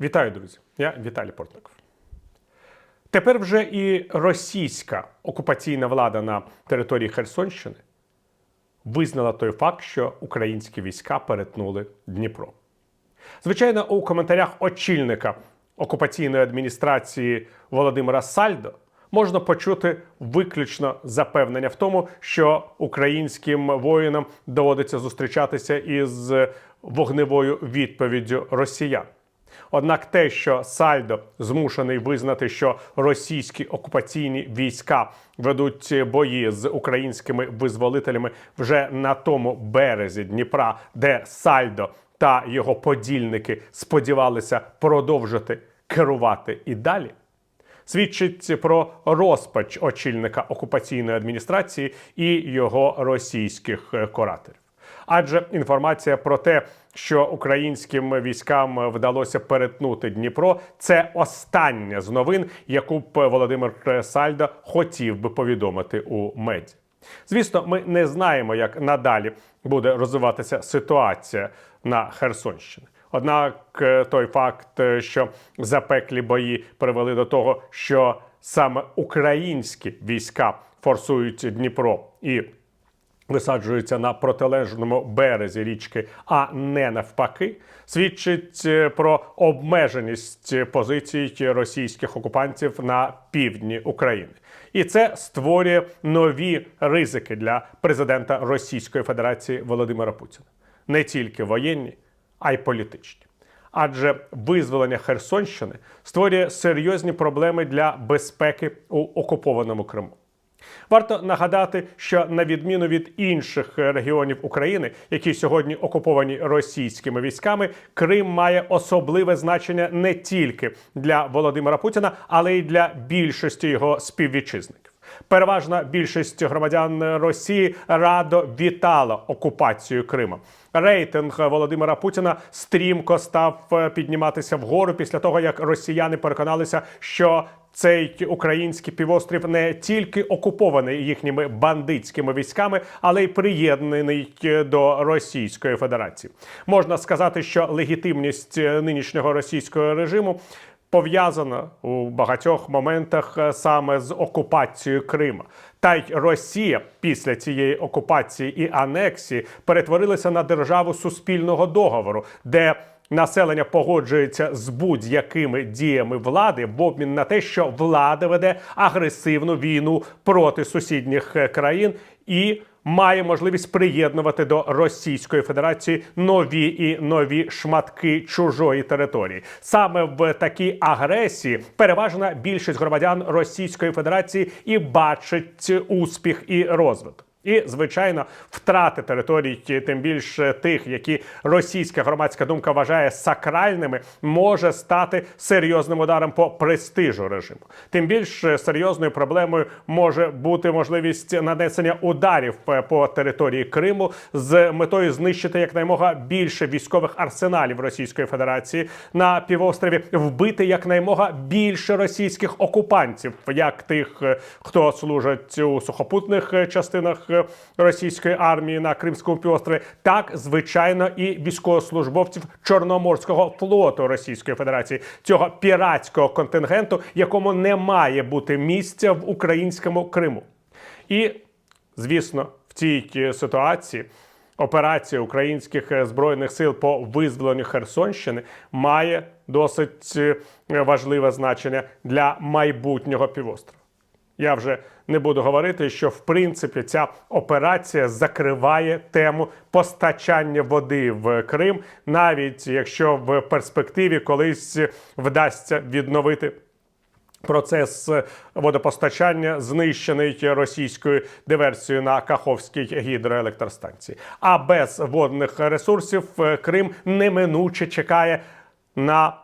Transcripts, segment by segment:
Вітаю, друзі! Я Віталій Портников. Тепер вже і російська окупаційна влада на території Херсонщини визнала той факт, що українські війська перетнули Дніпро. Звичайно, у коментарях очільника окупаційної адміністрації Володимира Сальдо можна почути виключно запевнення в тому, що українським воїнам доводиться зустрічатися із вогневою відповіддю росіян. Однак те, що Сальдо змушений визнати, що російські окупаційні війська ведуть бої з українськими визволителями вже на тому березі Дніпра, де Сальдо та його подільники сподівалися продовжити керувати і далі, свідчить про розпач очільника окупаційної адміністрації і його російських кураторів. Адже інформація про те, що українським військам вдалося перетнути Дніпро, це остання з новин, яку б Володимир Сальдо хотів би повідомити у медіа. Звісно, ми не знаємо, як надалі буде розвиватися ситуація на Херсонщині. Однак е, той факт, е, що запеклі бої привели до того, що саме українські війська форсують Дніпро і висаджуються на протилежному березі річки, а не навпаки, свідчить е, про обмеженість позицій російських окупантів на півдні України. І це створює нові ризики для президента Російської Федерації Володимира Путіна, не тільки воєнні, а й політичні. Адже визволення Херсонщини створює серйозні проблеми для безпеки у окупованому Криму. Варто нагадати, що на відміну від інших регіонів України, які сьогодні окуповані російськими військами, Крим має особливе значення не тільки для Володимира Путіна, але й для більшості його співвітчизників. Переважна більшість громадян Росії радо вітала окупацію Криму. Рейтинг Володимира Путіна стрімко став підніматися вгору після того, як росіяни переконалися, що цей український півострів не тільки окупований їхніми бандитськими військами, але й приєднаний до Російської Федерації. Можна сказати, що легітимність нинішнього російського режиму пов'язана у багатьох моментах саме з окупацією Крима. Та й Росія після цієї окупації і анексії перетворилася на державу суспільного договору, де Населення погоджується з будь-якими діями влади в обмін на те, що влада веде агресивну війну проти сусідніх країн і має можливість приєднувати до Російської Федерації нові і нові шматки чужої території. Саме в такій агресії переважна більшість громадян Російської Федерації і бачить успіх і розвиток. І, звичайно, втрати територій, тим більше тих, які російська громадська думка вважає сакральними, може стати серйозним ударом по престижу режиму. Тим більш серйозною проблемою може бути можливість нанесення ударів по території Криму з метою знищити якнаймога більше військових арсеналів Російської Федерації на півострові, вбити якнаймога більше російських окупантів, як тих, хто служать у сухопутних частинах російської армії на Кримському півострові, так звичайно і військовослужбовців Чорноморського флоту Російської Федерації, цього піратського контингенту, якому не має бути місця в українському Криму. І звісно, в цій ситуації. Операція українських збройних сил по визволенню Херсонщини має досить важливе значення для майбутнього півострова. Я вже не буду говорити, що в принципі ця операція закриває тему постачання води в Крим, навіть якщо в перспективі колись вдасться відновити. Процес водопостачання знищений російською диверсією на Каховській гідроелектростанції. А без водних ресурсів Крим неминуче чекає на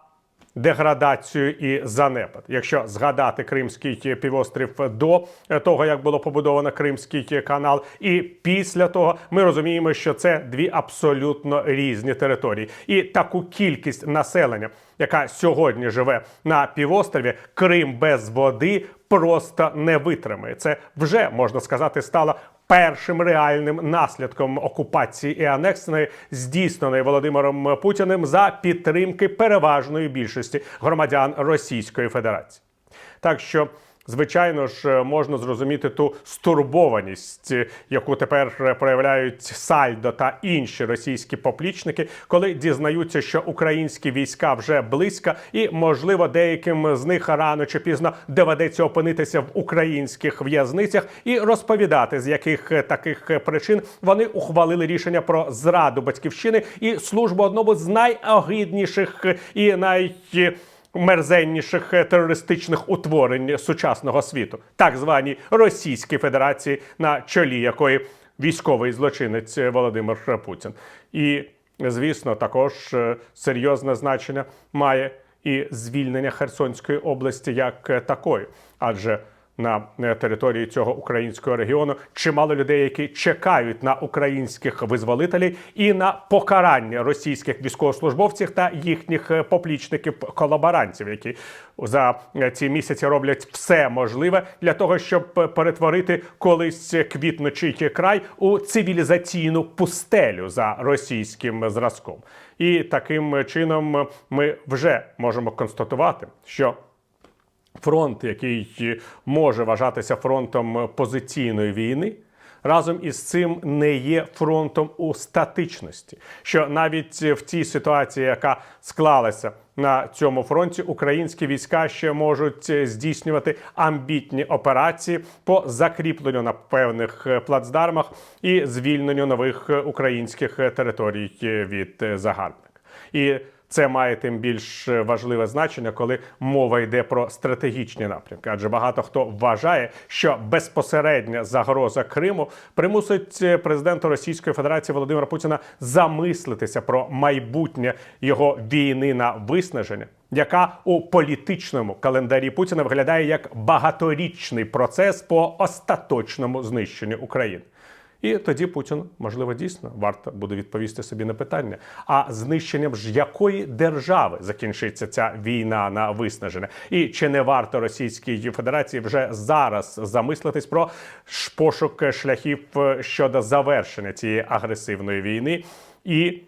деградацію і занепад. Якщо згадати Кримський півострів до того, як було побудовано Кримський канал, і після того ми розуміємо, що це дві абсолютно різні території, і таку кількість населення, яка сьогодні живе на півострові, Крим без води. Просто не витримає. Це вже можна сказати стало першим реальним наслідком окупації і анексії, здійсненої Володимиром Путіним за підтримки переважної більшості громадян Російської Федерації. Так що, звичайно ж, можна зрозуміти ту стурбованість, е, яку тепер проявляють Сальдо та інші російські поплічники, коли дізнаються, що українські війська вже близько, і можливо деяким з них рано чи пізно доведеться опинитися в українських в'язницях і розповідати, з яких е, таких е, причин вони ухвалили рішення про зраду батьківщини і службу одному з найогидніших е, і най мерзенніших е, терористичних утворень сучасного світу, так званій Російській Федерації, на чолі якої військовий злочинець Володимир Путін. І звісно, також е, серйозне значення має і звільнення Херсонської області як е, такої, адже на е, території цього українського регіону чимало людей, які чекають на українських визволителів і на покарання російських військовослужбовців та їхніх е, поплічників колаборантів, які за е, ці місяці роблять все можливе для того, щоб перетворити колись квітнучий край у цивілізаційну пустелю за російським зразком. І таким чином ми вже можемо констатувати, що фронт, який може вважатися фронтом позиційної війни, разом із цим не є фронтом у статичності. Що навіть в цій ситуації, яка склалася на цьому фронті, українські війська ще можуть здійснювати амбітні операції по закріпленню на певних плацдармах і звільненню нових українських територій від загарбника. І це має тим більш важливе значення, коли мова йде про стратегічні напрямки. Адже багато хто вважає, що безпосередня загроза Криму примусить президента Російської Федерації Володимира Путіна замислитися про майбутнє його війни на виснаження. Яка у політичному календарі Путіна виглядає як багаторічний процес по остаточному знищенню України? І тоді Путін, можливо, дійсно варто буде відповісти собі на питання: а знищенням ж якої держави закінчиться ця війна на виснаження? І чи не варто Російській Федерації вже зараз замислитись про пошук шляхів е, щодо завершення цієї агресивної війни і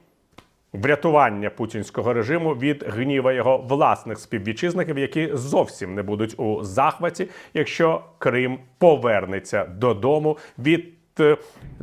врятування путінського режиму від гніва його власних співвітчизників, які зовсім не будуть у захваті, якщо Крим повернеться додому від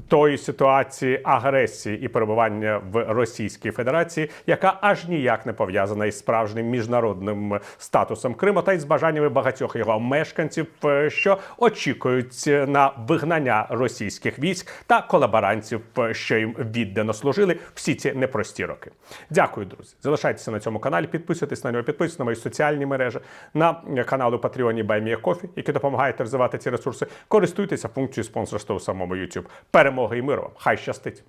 тої ситуації агресії і перебування в Російській Федерації, яка аж ніяк не пов'язана із справжнім міжнародним статусом Криму та й з бажаннями багатьох його мешканців, е, що очікують на вигнання російських військ та колаборантів, е, що їм віддано служили всі ці непрості роки. Дякую, друзі. Залишайтеся на цьому каналі, підписуйтесь на нього, підписуйтесь на мої соціальні мережі, на канал у Патреоні BuyMeACoffee, який допомагає розвивати ці ресурси. Користуйтеся функцією спонсорства у самому YouTube. Перемоги і миру! Хай щастить!